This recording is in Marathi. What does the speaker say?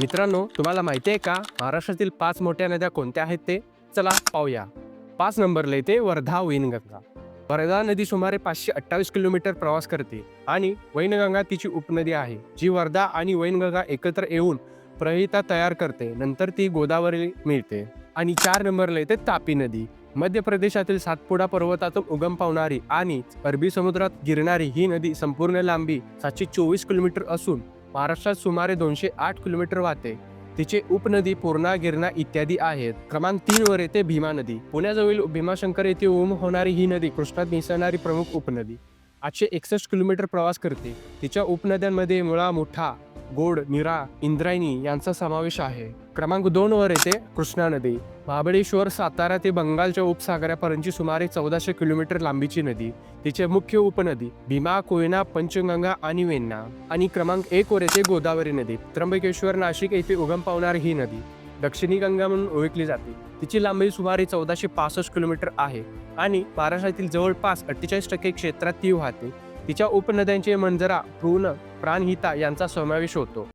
मित्रांनो तुम्हाला माहिती आहे का? महाराष्ट्रातील पाच मोठ्या नद्या कोणत्या आहेत ते? चला पाहूया. पाच नंबरला येते वर्धा वैनगंगा. वर्धा नदी सुमारे पाचशे अठ्ठावीस किलोमीटर प्रवास करते आणि वैनगंगा तिची उपनदी आहे जी वर्धा आणि वैनगंगा एकत्र येऊन प्रहिता तयार करते. नंतर ती गोदावरी मिळते. आणि चार नंबरला येते तापी नदी. मध्य प्रदेशातील सातपुडा पर्वतातून उगम पावणारी आणि अरबी समुद्रात गिरणारी ही नदी संपूर्ण लांबी सातशे चोवीस किलोमीटर असून महाराष्ट्रात सुमारे दोनशे आठ किलोमीटर वाहते. तिचे उपनदी पूर्णा गिरणा इत्यादी आहेत. क्रमांक तीन वर येते भीमा नदी. पुण्याजवळील भीमाशंकर येथे उम होणारी ही नदी कृष्णात मिसळणारी प्रमुख उपनदी. आठशे एकसष्ट किलोमीटर प्रवास करते. तिच्या उपनद्यांमध्ये मुळा मुठा गोड निरा इंद्रायणी यांचा समावेश आहे. क्रमांक दोन वर येते कृष्णा नदी. महाबळेश्वर सातारा ते बंगालच्या उपसागरापर्यंतची सुमारे चौदाशे किलोमीटर लांबीची नदी. तिचे मुख्य उपनदी भीमा कोयना पंचगंगा आणि वेण्णा आणि क्रमांक एक वर येते गोदावरी नदी. त्र्यंबकेश्वर नाशिक येथे उगम पावणारी ही नदी. दक्षिणी गंगा म्हणून ओळखली जाते. तिची लांबी सुमारे चौदाशे पासष्ट किलोमीटर आहे. आणि महाराष्ट्रातील जवळपास अठ्ठेचाळीस टक्के क्षेत्रात ती वाहते. तिच्या उपनद्यांचे मंजरा पूर्ण प्राणहिता यांचा समावेश होतो.